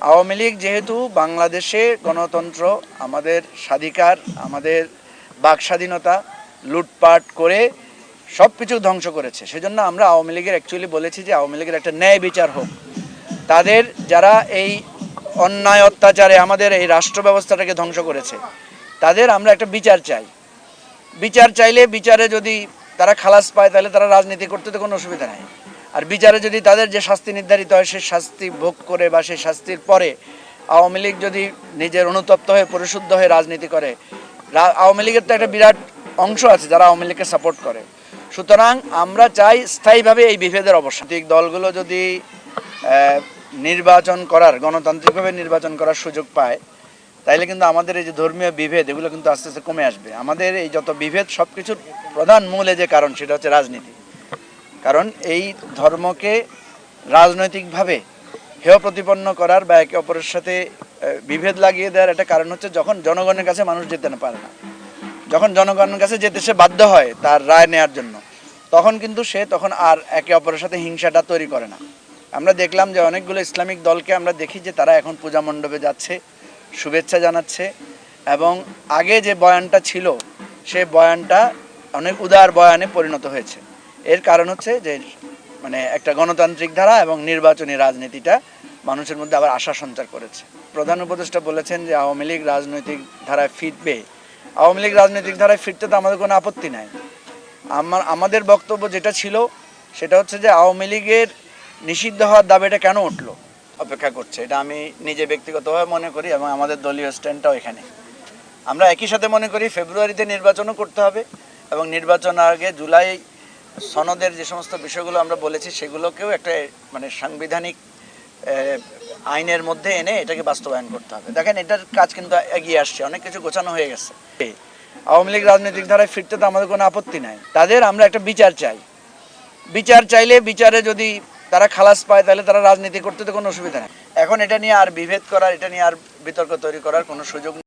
আওয়ামী লীগ যেহেতু বাংলাদেশে গণতন্ত্র, আমাদের স্বাধিকার, আমাদের বাক স্বাধীনতা লুটপাট করে সব কিছু ধ্বংস করেছে। সেজন্য আমরা আওয়ামী লীগের অ্যাকচুয়ালি বলেছি যে আওয়ামী লীগের একটা ন্যায় বিচার হোক। তাদের যারা এই অন্যায় অত্যাচারে আমাদের এই রাষ্ট্র ব্যবস্থাটাকে ধ্বংস করেছে, তাদের আমরা একটা বিচার চাই। বিচার চাইলে বিচারে যদি তারা খালাস পায়, তাহলে তারা রাজনীতি করতে তো কোনো অসুবিধা নাই। আর বিচারে যদি তাদের যে শাস্তি নির্ধারিত হয় সেই শাস্তি ভোগ করে বা সেই শাস্তির পরে আওয়ামী লীগ যদি নিজের অনুতপ্ত হয়ে, পরিশুদ্ধ হয়ে রাজনীতি করে আওয়ামী লীগের তো একটা বিরাট অংশ আছে যারা আওয়ামী লীগকে সাপোর্ট করে। সুতরাং আমরা চাই স্থায়ীভাবে এই বিভেদের অবসান। দলগুলো যদি নির্বাচন করার, গণতান্ত্রিকভাবে নির্বাচন করার সুযোগ পায় তাইলে কিন্তু আমাদের এই যে ধর্মীয় বিভেদ, এগুলো কিন্তু আস্তে আস্তে কমে আসবে। আমাদের এই যত বিভেদ সব কিছুর প্রধান মূলে যে কারণ, সেটা হচ্ছে রাজনীতি। কারণ এই ধর্মকে রাজনৈতিকভাবে হেয় প্রতিপন্ন করার বা একে অপরের সাথে বিভেদ লাগিয়ে দেওয়ার একটা কারণ হচ্ছে যখন জনগণের কাছে মানুষ যেতে না পারে না। যখন জনগণের কাছে যেতে সে বাধ্য হয় তার রায় নেওয়ার জন্য, তখন কিন্তু সে তখন আর একে অপরের সাথে হিংসাটা তৈরি করে না। আমরা দেখলাম যে অনেকগুলো ইসলামিক দলকে আমরা দেখি যে তারা এখন পূজা মণ্ডপে যাচ্ছে। শুভেচ্ছা জানাচ্ছে এবং আগে যে বয়ানটা ছিল, সে বয়ানটা অনেক উদার বয়ানে পরিণত হয়েছে। এর কারণ হচ্ছে যে মানে একটা গণতান্ত্রিক ধারা এবং নির্বাচনী রাজনীতিটা মানুষের মধ্যে আবার আশা সঞ্চার করেছে। প্রধান উপদেষ্টা বলেছেন যে, আওয়ামী লীগ রাজনৈতিক ধারায় ফিরবে। আওয়ামী লীগ রাজনৈতিক ধারায় ফিরতে তো আমাদের কোনো আপত্তি নাই। আমার, আমাদের বক্তব্য যেটা ছিল, সেটা হচ্ছে যে, আওয়ামী লীগের নিষিদ্ধ হওয়ার দাবিটা কেন উঠল? অপেক্ষা করছে। এটা আমি নিজে ব্যক্তিগতভাবে মনে করি এবং আমাদের দলীয় স্ট্যান্ডটাও এখানে। আমরা একই সাথে মনে করি ফেব্রুয়ারিতে নির্বাচনও করতে হবে এবং নির্বাচন আগে জুলাই সনদের যে সমস্ত বিষয়গুলো আমরা বলেছি সেগুলোকেও একটা মানে সাংবিধানিক আইনের মধ্যে এনে এটাকে বাস্তবায়ন করতে হবে। দেখেন এটার কাজ কিন্তু এগিয়ে আসছে, অনেক কিছু গোছানো হয়ে গেছে। আওয়ামী লীগ রাজনৈতিক ধারায় ফিরতে তো আমাদের কোনো আপত্তি নাই। তাদের আমরা একটা বিচার চাই। বিচার চাইলে বিচারে যদি তারা খালাস পায়, তাহলে তারা রাজনীতি করতে তো কোনো অসুবিধা নেই। এখন এটা নিয়ে আর বিভেদ করার, এটা নিয়ে আর বিতর্ক তৈরি করার কোনো সুযোগ